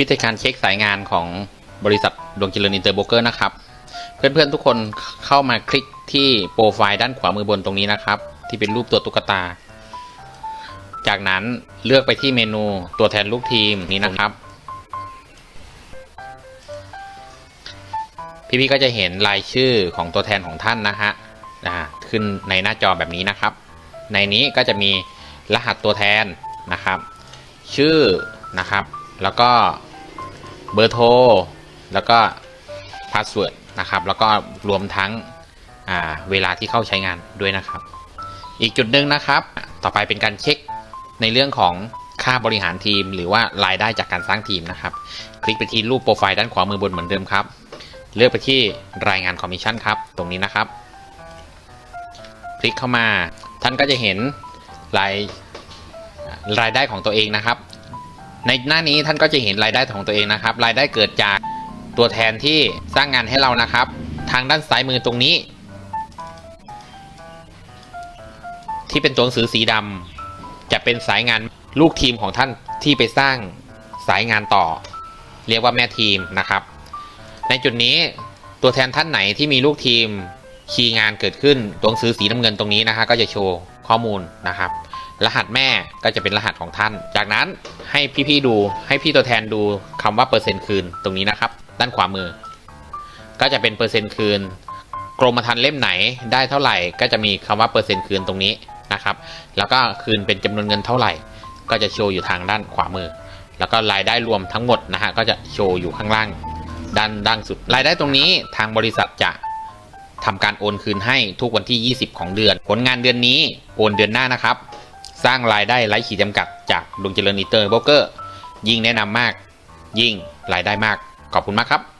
วิธีการเช็คสายงานของบริษัทดวงเจริญอินเตอร์โบเกอร์นะครับ เพื่อนๆทุกคนเข้ามาคลิกที่โปรไฟล์ด้านขวามือบนตรงนี้นะครับ ที่เป็นรูปตัวตุ๊กตา จากนั้นเลือกไปที่เมนูตัวแทนลูกทีมนี้นะครับ พี่ๆก็จะเห็นรายชื่อของตัวแทนของท่านนะฮะขึ้นในหน้าจอแบบนี้นะครับ ในนี้ก็จะมีรหัสตัวแทนนะครับ ชื่อนะครับ แล้วก็เบอร์โทร แล้วก็พาสเวิร์ดนะครับ แล้วก็รวมทั้งเวลาที่เข้าใช้งานด้วยนะครับ อีกจุดหนึ่งนะครับ ต่อไปเป็นการเช็คในเรื่องของค่าบริหารทีม หรือว่ารายได้จากการสร้างทีมนะครับ คลิกไปที่รูปโปรไฟล์ด้านขวามือบนเหมือนเดิมครับ เลือกไปที่รายงานคอมมิชชั่นครับ ตรงนี้นะครับ คลิกเข้ามา ท่านก็จะเห็นรายรายได้ของตัวเองนะครับ ในหน้านี้ท่านก็จะเห็นรายได้ของตัวเองนะครับ รายได้เกิดจากตัวแทนที่สร้างงานให้เรานะครับ ทางด้านซ้ายมือตรงนี้ ที่เป็นตัวหนังสือสีดำจะเป็นสายงานลูกทีมของท่านที่ไปสร้างสายงานต่อ เรียกว่าแม่ทีมนะครับ ในจุดนี้ตัวแทนท่านไหนที่มีลูกทีมคีย์งานเกิดขึ้นตัวหนังสือสีน้ำเงินตรงนี้นะฮะก็จะโชว์ข้อมูลนะครับ รหัสแม่ก็จะเป็นรหัสของท่าน จากนั้นให้พี่ๆดูให้พี่ตัวแทนดูคำว่าเปอร์เซ็นต์คืนตรงนี้นะครับ ด้านขวามือ ก็จะเป็นเปอร์เซ็นต์คืน กรมธรรม์เล่มไหนได้เท่าไหร่ ก็จะมีคำว่าเปอร์เซ็นต์คืนตรงนี้นะครับ แล้วก็คืนเป็นจำนวนเงินเท่าไหร่ ก็จะโชว์อยู่ทางด้านขวามือ แล้วก็รายได้รวมทั้งหมดนะฮะก็จะโชว์อยู่ข้างล่าง ด้านด้านสุด รายได้ตรงนี้ทางบริษัทจะทำการโอนคืนให้ทุกวันที่ 20 ของเดือน ผลงานเดือนนี้โอนเดือนหน้านะครับ สร้างรายได้ไร้ขีดจำกัดจากดวงเจริญอินเตอร์โบรกเกอร์ ยิ่งแนะนำมาก ยิ่งรายได้มาก ขอบคุณมากครับ